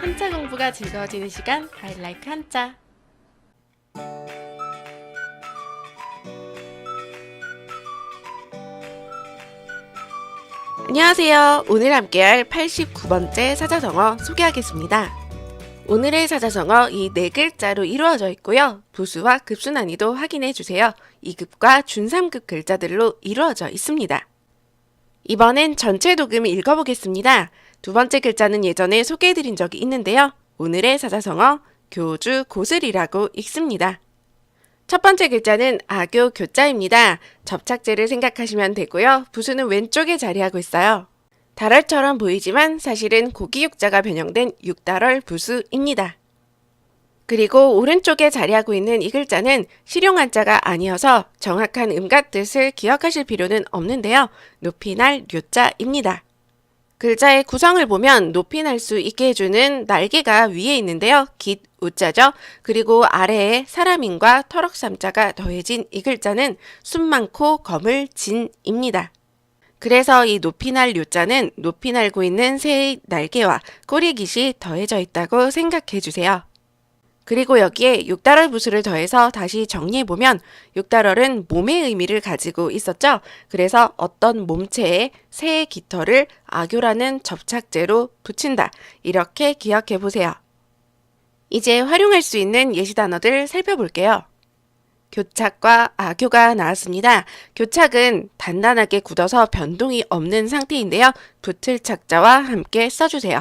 한자 공부가 즐거워지는 시간 하이라이크 한자 안녕하세요. 오늘 함께할 89번째 사자성어 소개하겠습니다. 오늘의 사자성어 이 네 글자로 이루어져 있고요. 부수와 급수 난이도 확인해 주세요. 2급과 중3급 글자들로 이루어져 있습니다. 이번엔 전체 도금 읽어보겠습니다. 두 번째 글자는 예전에 소개해드린 적이 있는데요. 오늘의 사자성어 교주 고슬이라고 읽습니다. 첫 번째 글자는 아교 교자입니다. 접착제를 생각하시면 되고요. 부수는 왼쪽에 자리하고 있어요. 달얼처럼 보이지만 사실은 고기 육자가 변형된 육달얼 부수입니다. 그리고 오른쪽에 자리하고 있는 이 글자는 실용 한자가 아니어서 정확한 음과 뜻을 기억하실 필요는 없는데요. 높이 날 료자입니다. 글자의 구성을 보면 높이 날 수 있게 해주는 날개가 위에 있는데요. 깃 우자죠. 그리고 아래에 사람인과 털럭삼자가 더해진 이 글자는 숨 많고 검을 진입니다. 그래서 이 높이 날 요자는 높이 날고 있는 새의 날개와 꼬리깃이 더해져 있다고 생각해 주세요. 그리고 여기에 육달월 부수를 더해서 다시 정리해보면 육달월은 몸의 의미를 가지고 있었죠. 그래서 어떤 몸체에 새의 깃털을 악교라는 접착제로 붙인다. 이렇게 기억해보세요. 이제 활용할 수 있는 예시 단어들 살펴볼게요. 교착과 악교가 나왔습니다. 교착은 단단하게 굳어서 변동이 없는 상태인데요. 붙을 착자와 함께 써주세요.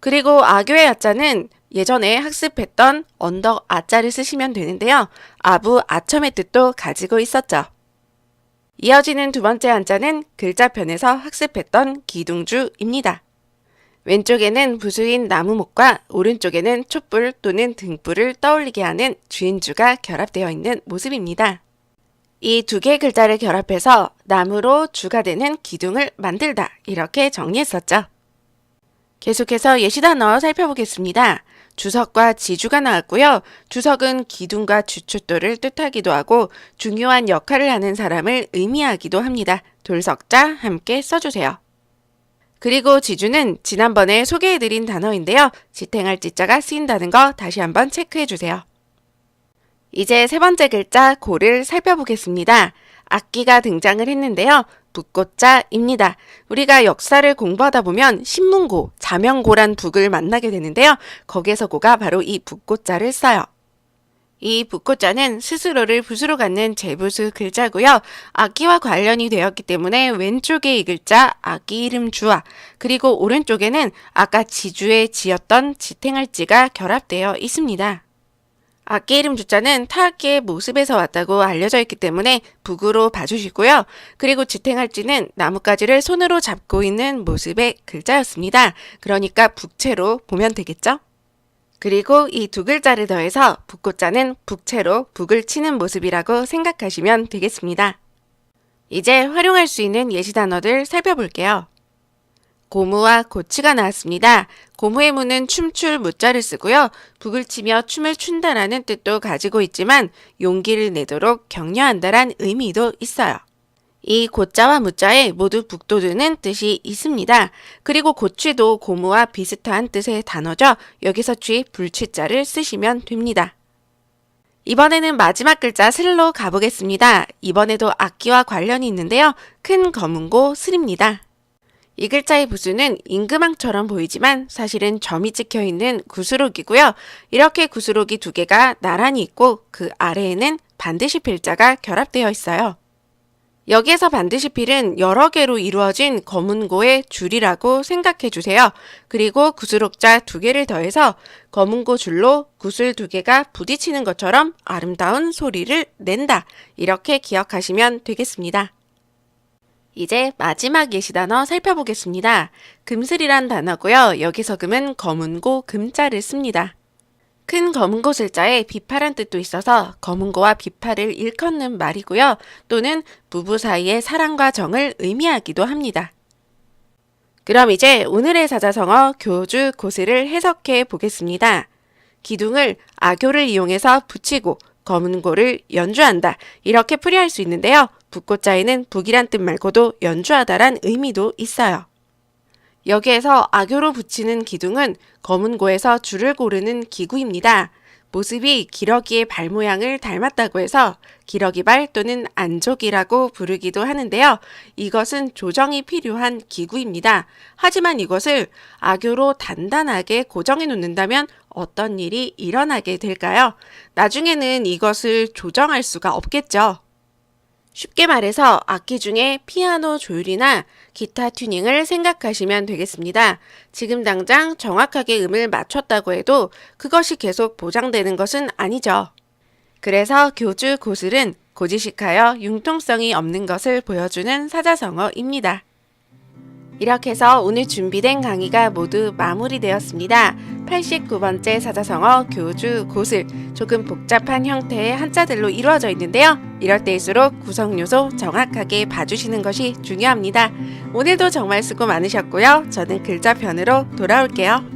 그리고 아교의 아자는 예전에 학습했던 언덕 아자를 쓰시면 되는데요. 아부 아첨의 뜻도 가지고 있었죠. 이어지는 두 번째 한자는 글자편에서 학습했던 기둥주입니다. 왼쪽에는 부수인 나무목과 오른쪽에는 촛불 또는 등불을 떠올리게 하는 주인주가 결합되어 있는 모습입니다. 이 두 개의 글자를 결합해서 나무로 주가 되는 기둥을 만들다 이렇게 정리했었죠. 계속해서 예시 단어 살펴보겠습니다. 주석과 지주가 나왔고요. 주석은 기둥과 주춧돌을 뜻하기도 하고 중요한 역할을 하는 사람을 의미하기도 합니다. 돌석자 함께 써주세요. 그리고 지주는 지난번에 소개해드린 단어인데요. 지탱할 지자가 쓰인다는 거 다시 한번 체크해주세요. 이제 세 번째 글자 고를 살펴보겠습니다. 악기가 등장을 했는데요. 북고자입니다. 우리가 역사를 공부하다 보면 신문고, 자명고란 북을 만나게 되는데요. 거기에서 고가 바로 이 북고자를 써요. 이 북고자는 스스로를 붓으로 갖는 제부수 글자고요. 악기와 관련이 되었기 때문에 왼쪽에 이 글자 악기 이름 주와 그리고 오른쪽에는 아까 지주에 지었던 지탱할지가 결합되어 있습니다. 악기 이름 주자는 타악기의 모습에서 왔다고 알려져 있기 때문에 북으로 봐주시고요. 그리고 지탱할지는 나뭇가지를 손으로 잡고 있는 모습의 글자였습니다. 그러니까 북채로 보면 되겠죠? 그리고 이 두 글자를 더해서 북고자는 북채로 북을 치는 모습이라고 생각하시면 되겠습니다. 이제 활용할 수 있는 예시 단어들 살펴볼게요. 고무와 고치가 나왔습니다. 고무의 무는 춤출 무자를 쓰고요. 북을 치며 춤을 춘다라는 뜻도 가지고 있지만 용기를 내도록 격려한다란 의미도 있어요. 이 고자와 무자에 모두 북돋우는 뜻이 있습니다. 그리고 고취도 고무와 비슷한 뜻의 단어죠. 여기서 취 불취자를 쓰시면 됩니다. 이번에는 마지막 글자 슬로 가보겠습니다. 이번에도 악기와 관련이 있는데요. 큰 검은고 슬입니다. 이 글자의 부수는 임금왕처럼 보이지만 사실은 점이 찍혀 있는 구스록이고요. 이렇게 구스록이 두 개가 나란히 있고 그 아래에는 반드시 필자가 결합되어 있어요. 여기에서 반드시 필은 여러 개로 이루어진 검은고의 줄이라고 생각해 주세요. 그리고 구스록자 두 개를 더해서 검은고 줄로 구슬 두 개가 부딪히는 것처럼 아름다운 소리를 낸다. 이렇게 기억하시면 되겠습니다. 이제 마지막 예시 단어 살펴보겠습니다. 금슬이란 단어고요. 여기서 금은 검은고 금자를 씁니다. 큰 검은고 슬자에 비파란 뜻도 있어서 검은고와 비파를 일컫는 말이고요. 또는 부부 사이의 사랑과 정을 의미하기도 합니다. 그럼 이제 오늘의 사자성어 교주 고슬을 해석해 보겠습니다. 기둥을 아교를 이용해서 붙이고 검은고를 연주한다. 이렇게 풀이할 수 있는데요. 북고자에는 북이란 뜻 말고도 연주하다란 의미도 있어요. 여기에서 악교로 붙이는 기둥은 검은고에서 줄을 고르는 기구입니다. 모습이 기러기의 발 모양을 닮았다고 해서 기러기발 또는 안족이라고 부르기도 하는데요. 이것은 조정이 필요한 기구입니다. 하지만 이것을 악교로 단단하게 고정해 놓는다면 어떤 일이 일어나게 될까요? 나중에는 이것을 조정할 수가 없겠죠. 쉽게 말해서 악기 중에 피아노 조율이나 기타 튜닝을 생각하시면 되겠습니다. 지금 당장 정확하게 음을 맞췄다고 해도 그것이 계속 보장되는 것은 아니죠. 그래서 교주 고슬은 고지식하여 융통성이 없는 것을 보여주는 사자성어입니다. 이렇게 해서 오늘 준비된 강의가 모두 마무리되었습니다. 89번째 사자성어 교주 고슬 조금 복잡한 형태의 한자들로 이루어져 있는데요. 이럴 때일수록 구성 요소 정확하게 봐주시는 것이 중요합니다. 오늘도 정말 수고 많으셨고요. 저는 글자 편으로 돌아올게요.